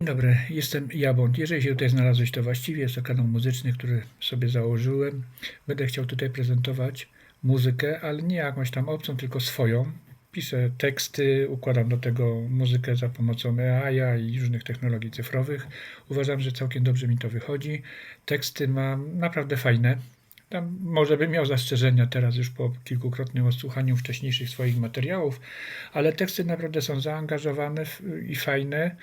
Dobry, jestem Jabłąd. Jeżeli się tutaj znalazłeś, to właściwie jest to kanał muzyczny, który sobie założyłem. Będę chciał tutaj prezentować muzykę, ale nie jakąś tam obcą, tylko swoją. Piszę teksty, układam do tego muzykę za pomocą AI i różnych technologii cyfrowych. Uważam, że całkiem dobrze mi to wychodzi. Teksty mam naprawdę fajne. Tam może bym miał zastrzeżenia teraz już po kilkukrotnym odsłuchaniu wcześniejszych swoich materiałów, ale teksty naprawdę są zaangażowane i fajne.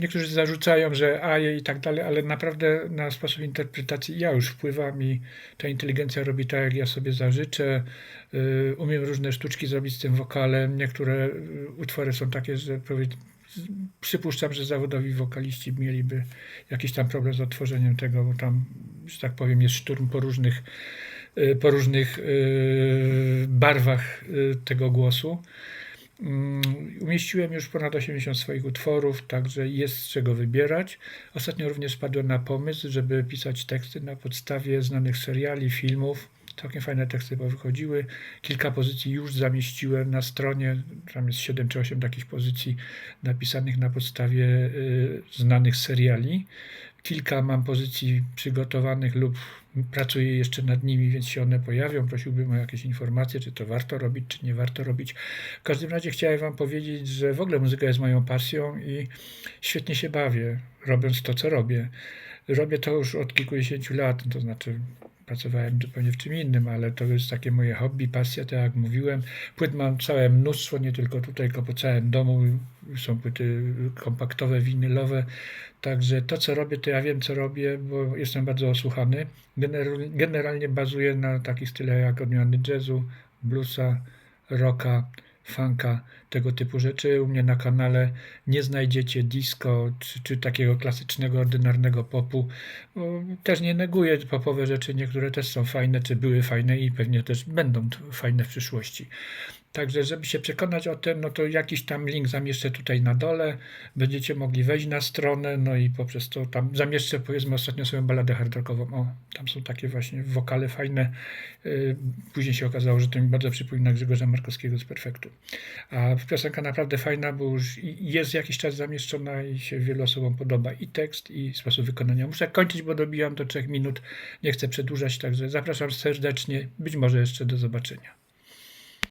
Niektórzy zarzucają, że aje i tak dalej, ale naprawdę na sposób interpretacji ja już wpływam i ta inteligencja robi tak, jak ja sobie zażyczę. Y, Umiem różne sztuczki zrobić z tym wokalem. Niektóre y, utwory są takie, że przypuszczam, że zawodowi wokaliści mieliby jakiś tam problem z odtworzeniem tego, bo tam, że tak powiem, jest szturm po różnych, y, po różnych y, barwach y, tego głosu. Mm, Umieściłem już ponad 80 swoich utworów, także jest z czego wybierać. Ostatnio również wpadłem na pomysł, żeby pisać teksty na podstawie znanych seriali, filmów. Całkiem fajne teksty wychodziły. Kilka pozycji już zamieściłem na stronie. Tam jest 7 czy 8 takich pozycji napisanych na podstawie znanych seriali. Kilka mam pozycji przygotowanych lub pracuję jeszcze nad nimi, więc się one pojawią. Prosiłbym o jakieś informacje, czy to warto robić, czy nie warto robić. W każdym razie chciałem Wam powiedzieć, że w ogóle muzyka jest moją pasją i świetnie się bawię, robiąc to, co robię. Robię to już od kilkudziesięciu lat, to znaczy pracowałem zupełnie w czym innym, ale to jest takie moje hobby, pasja, tak jak mówiłem. Płyt mam całe mnóstwo, nie tylko tutaj, tylko po całym domu. Są płyty kompaktowe, winylowe. Także to, co robię, to ja wiem, co robię, bo jestem bardzo osłuchany. Generalnie, bazuję na takich stylach jak odmiany jazzu, bluesa, rocka, funka, tego typu rzeczy. U mnie na kanale nie znajdziecie disco czy, czy takiego klasycznego, ordynarnego popu. Też nie neguję popowe rzeczy, niektóre też są fajne, czy były fajne i pewnie też będą fajne w przyszłości. Także, żeby się przekonać o tym, no to jakiś tam link zamieszczę tutaj na dole. Będziecie mogli wejść na stronę, no i poprzez to tam zamieszczę, powiedzmy, ostatnio swoją baladę hard rockową. O, tam są takie właśnie wokale fajne. Yy, Później się okazało, że to mi bardzo przypomina Grzegorza Markowskiego z Perfektu. A piosenka naprawdę fajna, bo już jest jakiś czas zamieszczona i się wielu osobom podoba i tekst, i sposób wykonania. Muszę kończyć, bo dobijam do 3 minut. Nie chcę przedłużać, także zapraszam serdecznie. Być może jeszcze do zobaczenia.